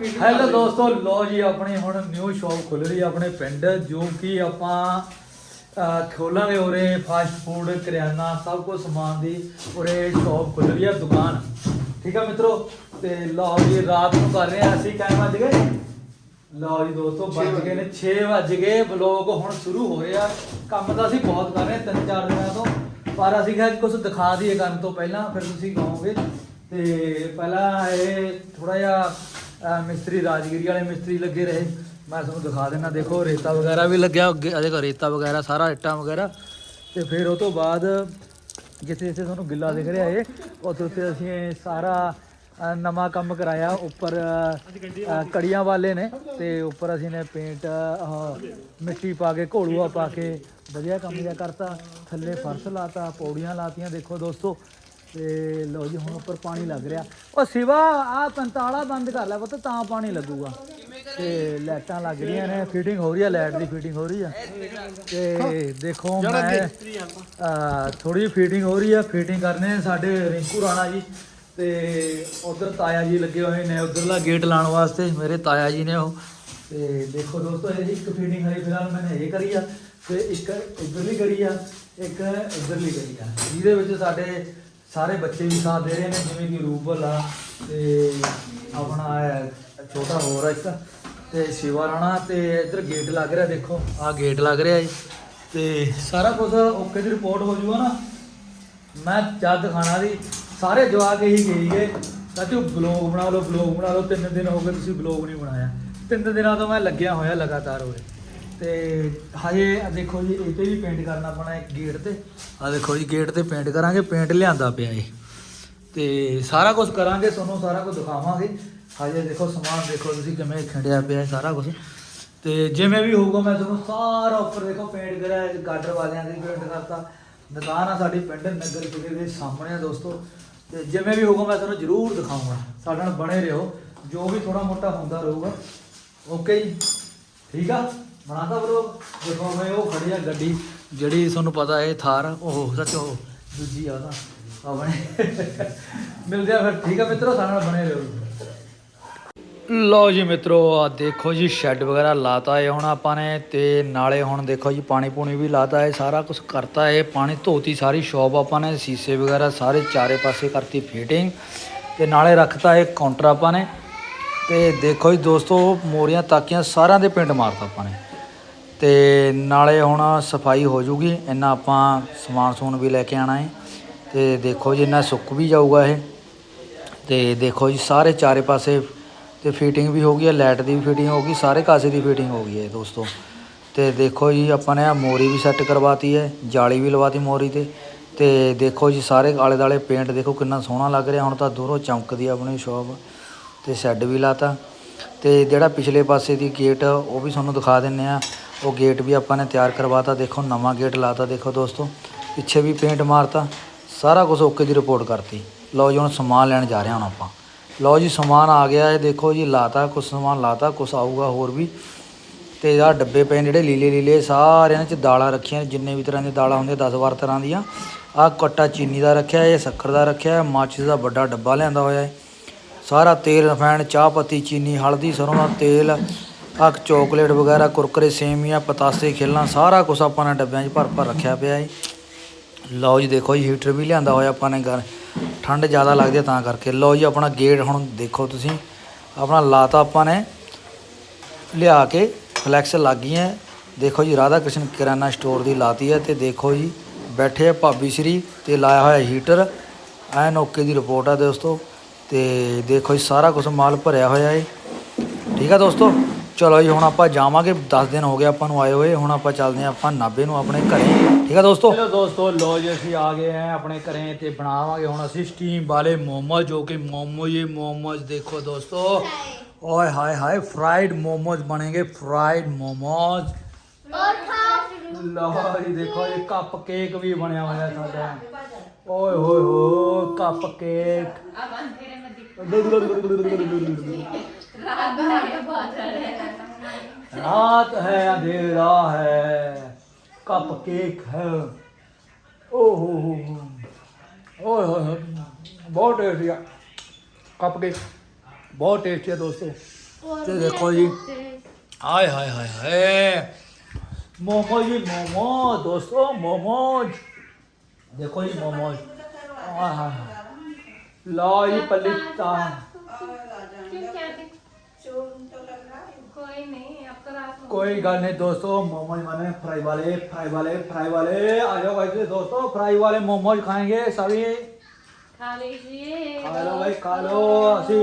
Video hello ਦੋਸਤੋ ਲੋ ਜੀ ਆਪਣੀ ਹੁਣ ਨਿਊ ਸ਼ਾਪ ਖੁੱਲ ਰਹੀ ਹੈ ਆਪਣੇ ਪਿੰਡ ਜੋ ਕਿ ਆਪਾਂ ਅਹ, ਖੋਲਾਂਗੇ ਉਰੇ ਫਾਸਟ ਫੂਡ ਕਰਿਆਨਾ ਸਭ ਕੁਝ ਸਮਾਨ ਦੀ ਉਰੇ ਸ਼ਾਪ ਖੁੱਲ ਰਹੀ ਹੈ ਦੁਕਾਨ। ਠੀਕ ਹੈ ਮਿੱਤਰੋ? ਤੇ ਲਓ ਜੀ ਰਾਤ ਨੂੰ ਕਰ ਰਹੇ ਹਾਂ ਅਸੀਂ ਕਾਇਮ ਵੱਜ ਗਏ? ਲਓ ਜੀ ਦੋਸਤੋ ਵੱਜ ਗਏ ਨੇ 6 ਵੱਜ ਗਏ ਵਲੋਗ ਹੁਣ ਸ਼ੁਰੂ ਹੋ ਰਿਹਾ। ਕੰਮ ਤਾਂ ਅਸੀਂ ਬਹੁਤ ਕਰ ਰਹੇ ਹਾਂ ਤਿੰਨ ਚਾਰ ਦਿਨਾਂ ਤੋਂ। ਪਰ ਅਸੀਂ ਕਿਹਾ ਕੁਝ ਦਿਖਾ ਦਈਏ ਕਰਨ ਤੋਂ ਪਹਿਲਾਂ ਫਿਰ ਤੁਸੀਂ ਕਹੋਗੇ ਤੇ ਪਹਿਲਾਂ ਇਹ ਥੋੜਾ ਜਿਹਾ ਮਿਸਤਰੀ, ਰਾਜਗੀਰੀ ਵਾਲੇ ਮਿਸਤਰੀ ਲੱਗੇ ਰਹੇ। ਮੈਂ ਤੁਹਾਨੂੰ ਦਿਖਾ ਦਿੰਦਾ, ਦੇਖੋ, ਰੇਤਾ ਵਗੈਰਾ ਵੀ ਲੱਗਿਆ ਅੱਗੇ ਆ ਦੇਖੋ, ਰੇਤਾ ਵਗੈਰਾ, ਸਾਰਾ ਇੱਟਾਂ ਵਗੈਰਾ। ਤੇ ਫਿਰ ਉਹ ਤੋਂ ਬਾਅਦ ਜਿੱਥੇ ਜਿੱਥੇ ਤੁਹਾਨੂੰ ਗਿੱਲਾ ਦਿਖ ਰਿਹਾ ਇਹ ਉੱਥੇ ਉੱਥੇ ਅਸੀਂ ਸਾਰਾ ਨਵਾਂ ਕੰਮ ਕਰਾਇਆ। ਉੱਪਰ ਕੜੀਆਂ ਵਾਲੇ ਨੇ, ਤੇ ਉੱਪਰ ਅਸੀਂ ਨੇ ਪੇਂਟ ਮਿੱਟੀ ਪਾ ਕੇ ਘੋਲੂਆ ਪਾ ਕੇ, ਵਧੀਆ ਕੰਮ ਜਿਹਾ ਕਰਤਾ। ਥੱਲੇ ਫਰਸ਼ ਲਾਤਾ, ਪੌੜੀਆਂ ਲਾਤੀਆਂ, ਦੇਖੋ ਦੋਸਤੋ। ਤੇ ਲਓ ਜੀ ਹੁਣ ਉੱਪਰ ਪਾਣੀ ਲੱਗ ਰਿਹਾ। ਉਹ ਸਿਵਾ ਆ ਪੰਤਾਲਾ ਬੰਦ ਕਰ ਲੈ ਪੁੱਤ ਤਾਂ ਪਾਣੀ ਲੱਗੂਗਾ। ਤੇ ਲਾਈਟਾਂ ਲੱਗ ਰਹੀਆਂ ਨੇ ਫਿਟਿੰਗ ਹੋ ਰਹੀ ਹੈ ਲਾਈਟ ਦੀ ਫਿਟਿੰਗ ਹੋ ਰਹੀ ਹੈ ਤੇ ਦੇਖੋ ਮੈਂ ਥੋੜੀ ਫਿਟਿੰਗ ਹੋ ਰਹੀ ਹੈ ਫਿਟਿੰਗ ਕਰਨੇ ਸਾਡੇ ਰਿੰਕੂ ਰਾਣਾ ਜੀ। ਤੇ ਉਧਰ ਤਾਇਆ ਜੀ ਲੱਗੇ ਹੋਏ ਨੇ ਉਧਰਲਾ ਗੇਟ ਲਾਉਣ ਵਾਸਤੇ ਮੇਰੇ ਤਾਇਆ ਜੀ ਨੇ ਉਹ। ਤੇ ਦੇਖੋ ਦੋਸਤੋ ਇਹ ਇੱਕ ਫੀਡਿੰਗ ਹਰੀ ਫਿਲਹਾਲ ਮੈंने ਇਹ ਕਰੀ ਆ ਤੇ ਇੱਕ ਇਧਰਲੀ ਕਰੀ ਆ ਇੱਕ ਇਧਰਲੀ ਕਰੀ ਆ। ਜਿਹਦੇ ਵਿੱਚ ਸਾਡੇ ਸਾਰੇ ਬੱਚੇ ਵੀ ਸਾਥ ਦੇ ਰਹੇ ਨੇ, ਜਿਵੇਂ ਕਿ ਰੂਬਲ ਆ ਤੇ ਆਪਣਾ ਇਹ ਛੋਟਾ ਹੋਰ ਆ ਇੱਕ ਤੇ ਸ਼ਿਵਾ ਰਾਣਾ ਤੇ ਇੱਧਰ ਗੇਟ ਲੱਗ ਰਿਹਾ ਦੇਖੋ, ਆ ਗੇਟ ਲੱਗ ਰਿਹਾ ਜੀ। ਤੇ ਸਾਰਾ ਕੁਝ ਓਕੇ ਦੀ ਰਿਪੋਰਟ ਹੋ ਜੂਗਾ ਨਾ। ਮੈਂ ਜਦ ਦਿਖਾਣਾ ਦੀ, ਸਾਰੇ ਜਵਾਕ ਇਹੀ ਕਹੀਗੇ ਚਾਚੂ ਬਲੌਗ ਬਣਾ ਲਓ ਬਲੌਗ ਬਣਾ ਲਓ, ਤਿੰਨ ਦਿਨ ਹੋ ਗਏ ਤੁਸੀਂ ਬਲੌਗ ਨਹੀਂ ਬਣਾਇਆ। ਤਿੰਨ ਦਿਨਾਂ ਤੋਂ ਮੈਂ ਲੱਗਿਆ ਹੋਇਆ ਲਗਾਤਾਰ ਉਰੇ। ਤੇ ਹਜੇ ਆਹ ਦੇਖੋ ਜੀ ਇਹ ਤੇ ਵੀ ਪੇਂਟ ਕਰਨਾ ਪੈਣਾ ਇੱਕ ਗੇਟ ਤੇ। ਆ ਦੇਖੋ ਜੀ ਗੇਟ ਤੇ ਪੇਂਟ ਕਰਾਂਗੇ ਪੇਂਟ ਲਿਆਂਦਾ ਪਿਆ ਇਹ। ਤੇ ਸਾਰਾ ਕੁਝ ਕਰਾਂਗੇ ਤੁਹਾਨੂੰ ਸਾਰਾ ਕੁਝ ਦਿਖਾਵਾਂਗੇ। ਹਜੇ ਦੇਖੋ ਸਮਾਨ ਦੇਖੋ ਤੁਸੀਂ ਕਿਵੇਂ ਖਿੰਡਿਆ ਪਿਆ ਹੈ ਸਾਰਾ ਕੁਝ ਤੇ ਜਿਵੇਂ ਵੀ ਹੋਊਗਾ ਮੈਂ ਤੁਹਾਨੂੰ ਸਾਰਾ ਉੱਪਰ ਦੇਖੋ ਪੇਂਟ ਕਰਿਆ ਹੈ, ਗਾਡਰ ਵਾਲਿਆਂ ਦੀ ਪੇਂਟ ਕਰਤਾ। ਦੁਕਾਨ ਆ ਸਾਡੀ ਪਿੰਡ ਨਗਰ ਕਿਲੇ ਦੇ ਸਾਹਮਣੇ ਆ ਦੋਸਤੋ। ਤੇ ਜਿਵੇਂ ਵੀ ਹੋਊਗਾ ਮੈਂ ਤੁਹਾਨੂੰ ਜ਼ਰੂਰ ਦਿਖਾਊਂਗਾ। ਸਾਡੇ ਨਾਲ ਬਣੇ ਰਹੋ। ਜੋ ਵੀ ਥੋੜਾ ਮੋਟਾ ਹੁੰਦਾ ਰਹੂਗਾ। ਓਕੇ ਜੀ। ਠੀਕ ਆ? ਬਣਾਤਾ ਬਰੋ ਦੇਖੋ, ਮੈਂ ਉਹ ਖੜੀ ਆ ਗੱਡੀ, ਜਿਹੜੀ ਤੁਹਾਨੂੰ ਪਤਾ ਹੈ ਥਾਰ, ਉਹ ਸੱਚ ਉਹ ਦੂਜੀ ਆ ਨਾ ਆਪਣੇ। ਮਿਲਦੇ ਆ ਫਿਰ, ਠੀਕ ਆ ਮਿੱਤਰੋ, ਸਾਡੇ ਨਾਲ ਬਣੇ ਰਹੋ। ਲਓ ਜੀ ਮਿੱਤਰੋ ਆ ਦੇਖੋ ਜੀ ਸ਼ੈੱਡ ਵਗੈਰਾ ਲਾਤਾ ਹੈ ਹੁਣ ਆਪਾਂ ਨੇ, ਤੇ ਨਾਲੇ ਹੁਣ ਦੇਖੋ ਜੀ, ਪਾਣੀ ਪੂਣੀ ਵੀ ਲਾਤਾ ਹੈ ਸਾਰਾ ਕੁਝ ਕਰਤਾ ਹੈ ਪਾਣੀ ਧੋਤੀ ਸਾਰੀ ਸ਼ੌਪ ਆਪਾਂ ਨੇ, ਸੀਸੇ ਵਗੈਰਾ ਸਾਰੇ ਚਾਰੇ ਪਾਸੇ ਕਰਤੀ ਫਿਟਿੰਗ ਤੇ ਨਾਲੇ ਰੱਖਤਾ ਹੈ ਕਾਊਂਟਰ ਆਪਾਂ ਨੇ, ਤੇ ਦੇਖੋ ਜੀ ਦੋਸਤੋ, ਮੋਰੀਆਂ ਤਾਕੀਆਂ ਸਾਰਿਆਂ ਦੇ ਪਿੰਡ ਮਾਰਤਾ ਆਪਾਂ ਨੇ। ਤੇ ਨਾਲੇ ਹੁਣ ਸਫ਼ਾਈ ਹੋ ਜੂਗੀ, ਇੰਨਾ ਆਪਾਂ ਸਮਾਨ ਸਮੂਨ ਵੀ ਲੈ ਕੇ ਆਣਾ ਹੈ ਤੇ ਦੇਖੋ ਜੀ, ਇੰਨਾ ਸੁੱਕ ਵੀ ਜਾਊਗਾ ਇਹ। ਤੇ ਦੇਖੋ ਜੀ, ਸਾਰੇ ਚਾਰੇ ਪਾਸੇ ਤੇ ਫਿਟਿੰਗ ਵੀ ਹੋ ਗਈ ਹੈ ਲਾਈਟ ਦੀ ਵੀ ਫਿਟਿੰਗ ਹੋ ਗਈ, ਸਾਰੇ ਕਾਸੇ ਦੀ ਫਿਟਿੰਗ ਹੋ ਗਈ ਹੈ ਦੋਸਤੋ। ਤੇ ਦੇਖੋ ਜੀ, ਆਪਾਂ ਨੇ ਆ ਮੋਰੀ ਵੀ ਸੈੱਟ ਕਰਵਾਤੀ ਹੈ, ਜਾਲੀ ਵੀ ਲਵਾਤੀ ਮੋਰੀ ਤੇ। ਤੇ ਦੇਖੋ ਜੀ, ਸਾਰੇ ਆਲੇ ਦਾਲੇ ਪੇਂਟ ਦੇਖੋ ਕਿੰਨਾ ਸੋਹਣਾ ਲੱਗ ਰਿਹਾ, ਹੁਣ ਤਾਂ ਦੂਰੋਂ ਚਮਕਦੀ ਆ ਆਪਣੀ ਸ਼ੌਪ ਤੇ ਸ਼ੈੱਡ ਵੀ ਲਾਤਾ। ਤੇ ਜਿਹੜਾ ਪਿਛਲੇ ਪਾਸੇ ਦੀ ਗੇਟ ਉਹ ਵੀ ਤੁਹਾਨੂੰ ਦਿਖਾ ਦਿੰਨੇ ਆ। ਉਹ ਗੇਟ ਵੀ ਆਪਾਂ ਨੇ ਤਿਆਰ ਕਰਵਾਤਾ, ਦੇਖੋ ਨਵਾਂ ਗੇਟ ਲਾਤਾ, ਦੇਖੋ ਦੋਸਤੋ। ਪਿੱਛੇ ਵੀ ਪੇਂਟ ਮਾਰਤਾ, ਸਾਰਾ ਕੁਝ ਓਕੇ ਦੀ ਰਿਪੋਰਟ ਕਰਤੀ। ਲਓ ਜੀ, ਹੁਣ ਸਮਾਨ ਲੈਣ ਜਾ ਰਹੇ ਹਾਂ ਹੁਣ ਆਪਾਂ। ਲਓ ਜੀ, ਸਮਾਨ ਆ ਗਿਆ ਇਹ ਦੇਖੋ ਜੀ, ਲਾਤਾ ਕੁਝ ਸਮਾਨ ਲਾਤਾ ਕੁਝ ਆਊਗਾ ਹੋਰ ਵੀ। ਤੇ ਆਹ ਡੱਬੇ ਪਏ ਨੇ ਜਿਹੜੇ ਲੀਲੇ ਲੀਲੇ, ਸਾਰਿਆਂ 'ਚ ਦਾਲਾਂ ਰੱਖੀਆਂ ਜਿੰਨੇ ਵੀ ਤਰ੍ਹਾਂ ਦੀਆਂ ਦਾਲਾਂ ਹੁੰਦੀਆਂ 10 12 ਤਰ੍ਹਾਂ ਦੀਆਂ। ਆਹ ਕੱਟਾ ਚੀਨੀ ਦਾ ਰੱਖਿਆ, ਇਹ ਸ਼ੱਕਰ ਦਾ ਰੱਖਿਆ ਹੈ ਮਾਚਿਸ ਦਾ ਵੱਡਾ ਡੱਬਾ ਲਿਆਂਦਾ ਹੋਇਆ ਹੈ। ਸਾਰਾ ਤੇਲ ਰਿਫਾਈਂਡ ਚਾਹ ਪੱਤੀ, ਚੀਨੀ, ਹਲਦੀ, ਸਰੋਂ ਦਾ ਤੇਲ ਆਹ ਚੋਕਲੇਟ ਵਗੈਰਾ, ਕੁਰਕਰੇ, ਸੇਮੀਆਂ, ਪਤਾਸੇ, ਖੇਲਾਂ, ਸਾਰਾ ਕੁਝ ਆਪਾਂ ਨੇ ਡੱਬਿਆਂ 'ਚ ਭਰ ਭਰ ਰੱਖਿਆ ਪਿਆ ਹੈ ਲਓ ਜੀ, ਦੇਖੋ ਜੀ ਹੀਟਰ ਵੀ ਲਿਆਂਦਾ ਹੋਇਆ ਆਪਾਂ ਨੇ ਗਰ ਠੰਡ ਜ਼ਿਆਦਾ ਲੱਗਦੀ ਹੈ ਤਾਂ ਕਰਕੇ। ਲਓ ਜੀ, ਆਪਣਾ ਗੇਟ ਹੁਣ ਦੇਖੋ ਤੁਸੀਂ। ਆਪਣਾ ਲਾਤਾ ਆਪਾਂ ਨੇ, ਲਿਆ ਕੇ ਫਲੈਕਸ ਲੱਗ ਗਈਆਂ। ਦੇਖੋ ਜੀ, ਰਾਧਾ ਕ੍ਰਿਸ਼ਨ ਕਿਰਾਨਾ ਸਟੋਰ ਦੀ ਲਾਤੀ ਹੈ ਤੇ ਦੇਖੋ ਜੀ, ਬੈਠੇ ਆ ਭਾਬੀ ਸ਼੍ਰੀ ਤੇ ਲਾਇਆ ਹੋਇਆ ਹੀਟਰ ਐਨ ਓਕੇ ਦੀ ਰਿਪੋਰਟ ਆ ਦੋਸਤੋ। ਤੇ ਦੇਖੋ ਜੀ, ਸਾਰਾ ਕੁਝ ਮਾਲ ਭਰਿਆ ਹੋਇਆ ਹੈ ਠੀਕ ਆ ਦੋਸਤੋ? ਚਲੋ ਜੀ ਹੁਣ ਆਪਾਂ ਜਾਵਾਂਗੇ। 10 ਦਿਨ ਹੋ ਗਏ ਆਪਾਂ ਨੂੰ ਆਏ ਹੋਏ। ਹੁਣ ਆਪਾਂ ਚੱਲਦੇ ਹਾਂ ਆਪਾਂ ਨਾਬੇ ਨੂੰ ਆਪਣੇ ਘਰੇ। ਠੀਕ ਆ ਦੋਸਤੋ? ਚਲੋ ਦੋਸਤੋ ਲੋ ਜੀ ਅਸੀਂ ਆ ਗਏ ਆ ਆਪਣੇ ਘਰੇ ਤੇ ਬਣਾਵਾਂਗੇ। ਹੁਣ ਅਸੀਂ ਸਟੀਮ ਵਾਲੇ ਮੋਮੋਜ਼ ਜੋ ਕਿ ਮੋਮੋਜ਼ ਇਹ ਮੋਮੋਜ਼ ਦੇਖੋ ਦੋਸਤੋ। ਓਏ ਹਾਏ ਹਾਏ ਫਰਾਈਡ ਮੋਮੋਜ਼ ਬਣेंगे ਫਰਾਈਡ ਮੋਮੋਜ਼। ਲੋ ਜੀ ਦੇਖੋ ਇਹ ਕੱਪ ਕੇਕ ਵੀ ਬਣਿਆ ਹੋਇਆ ਸਾਡਾ। ਓਏ ਹੋਏ ਹੋ ਕੱਪ ਕੇਕ रात है अंधेरा है कप केक है। ओहो हो हो बहुत टेस्टी है कप केक बहुत टेस्टी है दोस्तों। तो देखो जी। हाय हाय हाय हाय। मोमो जी मोमो दोस्तों मोमोज देखो जी मोमोज हाय हाय लो जी पलिता कोई नहीं कोई गल नहीं दोस्तों मोमोज माने फ्राई वाले फ्राई वाले फ्राई वाले। आ जाओ भाई दोस्तों फ्राई वाले मोमोज खाएँगे सभी। खा लीजिए। खा लो भाई खा लो। ਅਸੀਂ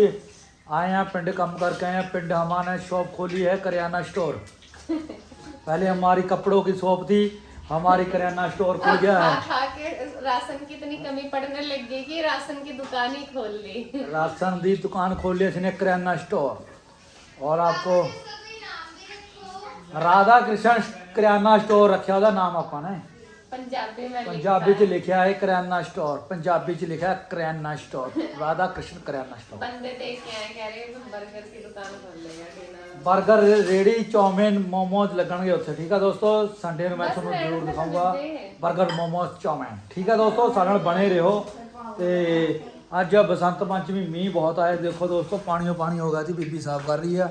आए हैं पिंड कम करके आए हैं। पिंड हमारे शॉप खोली है करियाना स्टोर। पहले हमारी कपड़ों की शॉप थी हमारी करियाना स्टोर खुल गया है। राशन की इतनी कमी पड़ने लग गई कि राशन की दुकान ही खोल ली। राशन दी दुकान खोल ली इसने करियाना स्टोर। और आपको ਰਾਧਾ ਕ੍ਰਿਸ਼ਨ ਕਰਿਆਨਾ ਸਟੋਰ ਰੱਖਿਆ ਉਹਦਾ ਨਾਮ ਆਪਾਂ ਨੇ। ਪੰਜਾਬੀ ਮੈਂ ਚ ਲਿਖਿਆ ਹੈ ਕਰਿਆਨਾ ਸਟੋਰ ਪੰਜਾਬੀ ਚ ਲਿਖਿਆ karyana store Radha Krishna karyana store. Burger ਦੀ ਰੇੜੀ ਚੌਮਿਨ ਮੋਮੋਜ਼ ਲੱਗਣਗੇ ਉੱਥੇ ਠੀਕ ਆ ਦੋਸਤੋ? ਸੰਡੇ ਨੂੰ ਮੈਂ ਤੁਹਾਨੂੰ ਜ਼ਰੂਰ ਦਿਖਾਊਂਗਾ ਬਰਗਰ ਮੋਮੋਜ਼ ਚੌਮਿਨ ਠੀਕ ਆ ਦੋਸਤੋ? ਸਾਡੇ ਨਾਲ ਬਣੇ ਰਹੋ। ਤੇ ਅੱਜ ਬਸੰਤ ਪੰਚਮੀ ਮੀਂਹ ਬਹੁਤ ਆਇਆ। ਦੇਖੋ ਦੋਸਤੋ ਪਾਣੀਓ ਪਾਣੀ ਹੋ ਗਿਆ ਜੀ ਬੀਬੀ ਸਾਫ਼ ਕਰ ਰਹੀ ਆ।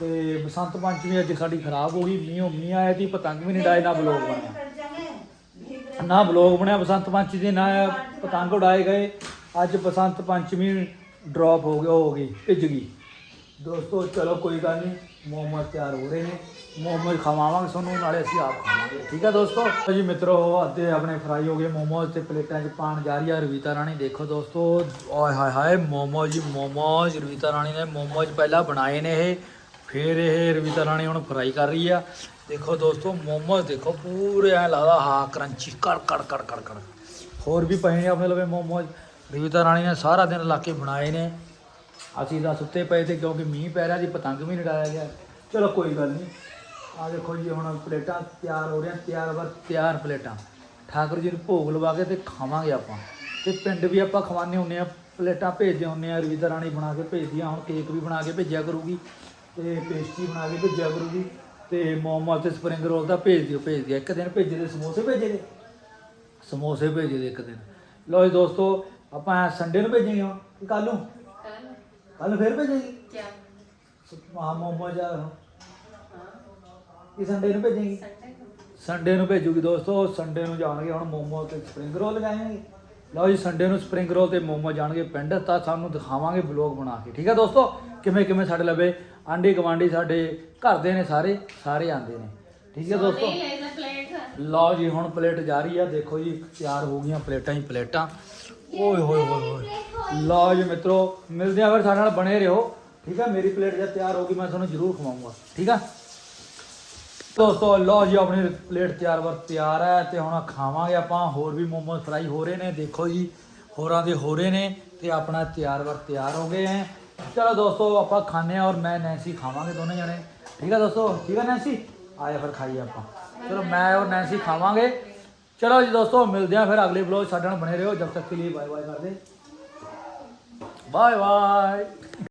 ਤੇ ਬਸੰਤ ਪੰਚਮੀ ਅੱਜ ਸਾਡੀ ਖਰਾਬ ਹੋ ਗਈ, ਮੀਂਹ ਮੀਂਹ ਆਇਆ ਸੀ ਪਤੰਗ ਵੀ ਨਹੀਂ ਡਾਏ ਨਾ ਬਲੋਗ ਬਣਿਆ। ਨਾ ਬਲੌਗ ਬਣਿਆ ਬਸੰਤ ਪੰਚਮੀ ਦੇ, ਨਾ ਪਤੰਗ ਉਡਾਏ ਗਏ। ਅੱਜ ਬਸੰਤ ਪੰਚਮੀ ਡ੍ਰੌਪ ਹੋ ਗਿਆ, ਹੋ ਗਈ, ਭਿੱਜ ਗਈ। ਦੋਸਤੋ, ਚਲੋ ਕੋਈ ਗੱਲ ਨਹੀਂ, ਮੋਮੋਜ਼ ਤਿਆਰ ਹੋ ਰਹੇ ਨੇ। ਮੋਮੋਜ਼ ਖਵਾਵਾਂਗੇ ਤੁਹਾਨੂੰ, ਨਾਲੇ ਅਸੀਂ ਆਪ ਖਾਵਾਂਗੇ। ਠੀਕ ਹੈ ਦੋਸਤੋ? ਲਓ ਜੀ ਮਿੱਤਰੋ ਅੱਧੇ ਆਪਣੇ ਫਰਾਈ ਹੋ ਗਏ ਮੋਮੋਜ਼ ਤੇ ਪਲੇਟਾਂ 'ਚ ਪਾਣ ਜਾ ਰਹੀ ਆ ਰਵੀਤਾ ਰਾਣੀ। ਦੇਖੋ ਦੋਸਤੋ, ਓਏ ਹਾਏ ਹਾਏ, ਮੋਮੋਜ਼ ਮੋਮੋਜ਼। ਰਵੀਤਾ ਰਾਣੀ ਨੇ ਮੋਮੋਜ਼ ਪਹਿਲਾਂ ਬਣਾਏ ਨੇ ਇਹ। ਫਿਰ ਇਹ ਰਵੀਤਾ ਰਾਣੀ ਹੁਣ ਫਰਾਈ ਕਰ ਰਹੀ ਆ। ਦੇਖੋ ਦੋਸਤੋ ਮੋਮੋਜ਼ ਦੇਖੋ, ਪੂਰੇ ਐ ਲੱਗਦਾ ਹਾਂ ਕਰੰਚੀ, ਕੜ ਕੜ ਕੜ ਕੜ ਕੜ। ਹੋਰ ਵੀ ਪਏ ਨੇ ਆਪਣੇ ਲਵੇ ਮੋਮੋਜ਼ ਰਵਿਤਾ ਰਾਣੀ ਨੇ ਸਾਰਾ ਦਿਨ ਲਾ ਕੇ ਬਣਾਏ ਨੇ। ਅਸੀਂ ਤਾਂ ਸੁੱਤੇ ਪਏ ਤੇ ਕਿਉਂਕਿ ਮੀਂਹ ਪੈ ਰਿਹਾ ਜੀ ਪਤੰਗ ਵੀ ਨਹੀਂ ਗਿਆ। ਚਲੋ ਕੋਈ ਗੱਲ ਨਹੀਂ। ਆ ਦੇਖੋ ਜੀ, ਹੁਣ ਪਲੇਟਾਂ ਤਿਆਰ ਹੋ ਰਹੀਆਂ, ਤਿਆਰ ਵਰ ਤਿਆਰ ਪਲੇਟਾਂ। ਠਾਕੁਰ ਜੀ ਨੂੰ ਭੋਗ ਲਵਾ ਕੇ ਤੇ ਖਾਵਾਂਗੇ ਆਪਾਂ। ਤੇ ਪਿੰਡ ਵੀ ਆਪਾਂ ਖਵਾਉਂਦੇ ਹੁੰਦੇ ਆ ਪਲੇਟਾਂ ਭੇਜਦੇ ਹੁੰਦੇ ਆ ਰਵੀਤਾ ਰਾਣੀ ਬਣਾ ਕੇ ਭੇਜਦੀਆਂ ਹੁਣ ਕੇਕ ਵੀ ਬਣਾ ਕੇ ਭੇਜਿਆ ਕਰੂਗੀ। ਤੇ ਪੇਸਟਰੀ ਬਣਾ ਕੇ ਭੇਜਿਆ ਕਰੋ ਜੀ ਤੇ ਮੋਮੋ ਤੇ ਸਪਰਿੰਗ ਰੋਲ ਦਾ ਭੇਜ ਦਿਓ ਭੇਜ ਦਿਓ। ਇੱਕ ਦਿਨ ਭੇਜੇ ਦੇ ਸਮੋਸੇ ਭੇਜੇ ਦੇ? ਸਮੋਸੇ ਭੇਜੇ ਦੇ ਇੱਕ ਦਿਨ। ਲਓ ਜੀ ਦੋਸਤੋ ਆਪਾਂ ਸੰਡੇ ਨੂੰ ਭੇਜेंगे ਹੁਣ ਕੱਲ ਨੂੰ? ਕੱਲ ਨੂੰ ਫੇਰ ਭੇਜेंगे ਕੀ ਮਾ ਮੋਮੋ ਜਾ ਇਹ ਸੰਡੇ ਨੂੰ ਭੇਜੇਗੀ? ਸੰਡੇ ਨੂੰ ਭੇਜੂਗੀ ਦੋਸਤੋ ਸੰਡੇ ਨੂੰ ਜਾਣਗੇ ਹੁਣ ਮੋਮੋ ਤੇ ਸਪਰਿੰਗ ਰੋਲ ਲਗਾਏਗੇ। ਲਓ ਜੀ ਸੰਡੇ ਨੂੰ ਸਪ੍ਰਿੰਗ ਰੋਲ ਤੇ ਮੋਮੋ ਜਾਣਗੇ ਪਿੰਡ ਤਾਂ ਸਾਨੂੰ ਦਿਖਾਵਾਂਗੇ ਬਲੌਗ ਬਣਾ ਕੇ ਠੀਕ ਹੈ ਦੋਸਤੋ? ਕਿਵੇਂ ਕਿਵੇਂ ਸਾਡੇ ਲਵੇ? ਆਂਡੀ ਗਵਾਂਡੀ ਸਾਡੇ ਘਰ ਦੇ ਨੇ ਸਾਰੇ ਸਾਰੇ ਆਂਦੇ ਨੇ ਠੀਕ ਹੈ ਦੋਸਤੋ? ਲਓ ਜੀ ਹੁਣ ਪਲੇਟ ਜਾ ਰਹੀ ਆ ਦੇਖੋ ਜੀ ਤਿਆਰ ਹੋ ਗਈਆਂ ਪਲੇਟਾਂ ਹੀ ਪਲੇਟਾਂ। ਓਏ ਹੋਏ ਹੋਏ ਹੋਏ। ਲਓ ਜੀ ਮਿੱਤਰੋ ਮਿਲਦੇ ਆ ਫਿਰ ਸਾਡੇ ਨਾਲ ਬਣੇ ਰਹੋ ਠੀਕ ਹੈ? ਮੇਰੀ ਪਲੇਟ ਜਦ ਤਿਆਰ ਹੋ ਗਈ ਮੈਂ ਤੁਹਾਨੂੰ ਜ਼ਰੂਰ ਖਵਾਉਂਗਾ ਠੀਕ ਹੈ ਦੋਸਤੋ, ਲਓ ਜੀ, ਆਪਣੀ ਪਲੇਟ ਤਿਆਰ ਵਰ ਤਿਆਰ ਹੈ ਤੇ ਹੁਣ ਖਾਵਾਂਗੇ ਆਪਾਂ। ਹੋਰ ਵੀ ਮੋਮੋਸ ਫਰਾਈ ਹੋ ਰਹੇ ਨੇ। ਦੇਖੋ ਜੀ, ਹੋਰਾਂ ਦੇ ਹੋ ਰਹੇ ਨੇ ਤੇ ਆਪਣਾ ਤਿਆਰ ਵਰ ਤਿਆਰ ਹੋ ਗਏ ਹੈ। ਚਲੋ ਦੋਸਤੋ, ਆਪਾਂ ਖਾਣੇ ਆ ਔਰ ਮੈਂ ਨੈਂਸੀ ਖਾਵਾਂਗੇ ਦੋਨੇ ਜਣੇ। ਠੀਕ ਆ ਦੋਸਤੋ? ਠੀਕ ਹੈ ਨੈਂਸੀ? ਆਇਆ ਫਿਰ ਖਾਈਏ ਆਪਾਂ। ਚਲੋ, ਮੈਂ ਔਰ ਨੈਂਸੀ ਖਾਵਾਂਗੇ। ਚਲੋ ਜੀ ਦੋਸਤੋ, ਮਿਲਦੇ ਆ ਫਿਰ ਅਗਲੇ ਵਲੋਗ ਸਾਡੇ ਨਾਲ ਬਣੇ ਰਹੋ। ਜਦ ਤੱਕ ਕੇ ਲਈ ਬਾਏ ਬਾਏ ਕਰਦੇ। Bye bye